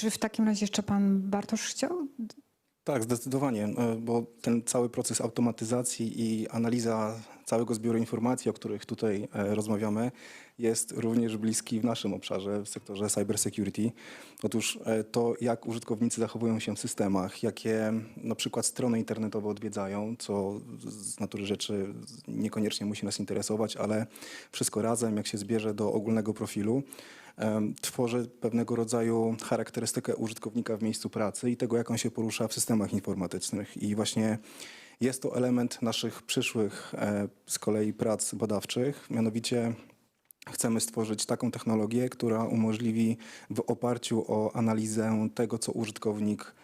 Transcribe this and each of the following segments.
Czy w takim razie jeszcze pan Bartosz chciał? Tak, zdecydowanie, e, bo ten cały proces automatyzacji i analiza całego zbioru informacji, o których tutaj e, rozmawiamy, jest również bliski w naszym obszarze, w sektorze cybersecurity. Otóż e, to, jak użytkownicy zachowują się w systemach, jakie na przykład strony internetowe odwiedzają, co z natury rzeczy niekoniecznie musi nas interesować, ale wszystko razem, jak się zbierze do ogólnego profilu, tworzy pewnego rodzaju charakterystykę użytkownika w miejscu pracy i tego, jak on się porusza w systemach informatycznych. I właśnie jest to element naszych przyszłych e, z kolei prac badawczych, mianowicie chcemy stworzyć taką technologię, która umożliwi w oparciu o analizę tego, co użytkownik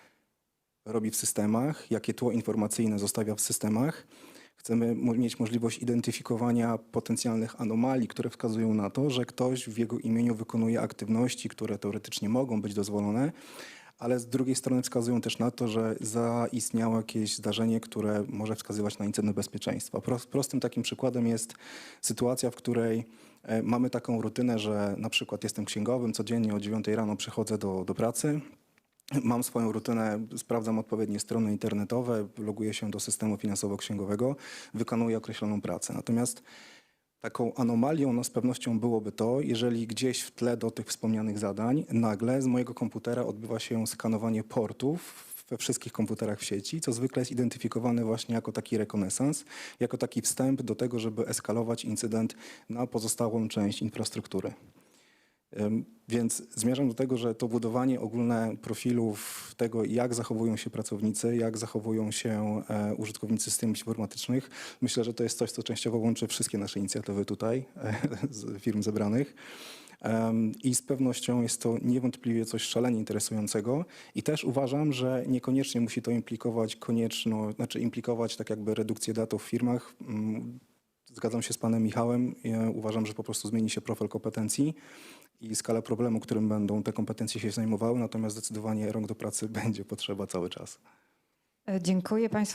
robi w systemach, jakie tło informacyjne zostawia w systemach. Chcemy mieć możliwość identyfikowania potencjalnych anomalii, które wskazują na to, że ktoś w jego imieniu wykonuje aktywności, które teoretycznie mogą być dozwolone, ale z drugiej strony wskazują też na to, że zaistniało jakieś zdarzenie, które może wskazywać na incydent bezpieczeństwa. Pro- Prostym takim przykładem jest sytuacja, w której e, mamy taką rutynę, że na przykład jestem księgowym, codziennie o 9 rano przychodzę do, do pracy, Mam swoją rutynę, sprawdzam odpowiednie strony internetowe, loguję się do systemu finansowo-księgowego, wykonuję określoną pracę. Natomiast taką anomalią no, z pewnością byłoby to, jeżeli gdzieś w tle do tych wspomnianych zadań nagle z mojego komputera odbywa się skanowanie portów we wszystkich komputerach w sieci, co zwykle jest identyfikowane właśnie jako taki rekonesans, jako taki wstęp do tego, żeby eskalować incydent na pozostałą część infrastruktury. Więc zmierzam do tego, że to budowanie ogólne profilów tego, jak zachowują się pracownicy, jak zachowują się e, użytkownicy systemów informatycznych, myślę, że to jest coś, co częściowo łączy wszystkie nasze inicjatywy tutaj, z firm zebranych. I z pewnością jest to niewątpliwie coś szalenie interesującego i też uważam, że niekoniecznie musi to implikować konieczno, znaczy implikować tak jakby redukcję datów w firmach. Zgadzam się z panem Michałem. Uważam, że po prostu zmieni się profil kompetencji i skala problemu, którym będą te kompetencje się zajmowały, natomiast zdecydowanie rąk do pracy będzie potrzeba cały czas. E, Dziękuję Państwu.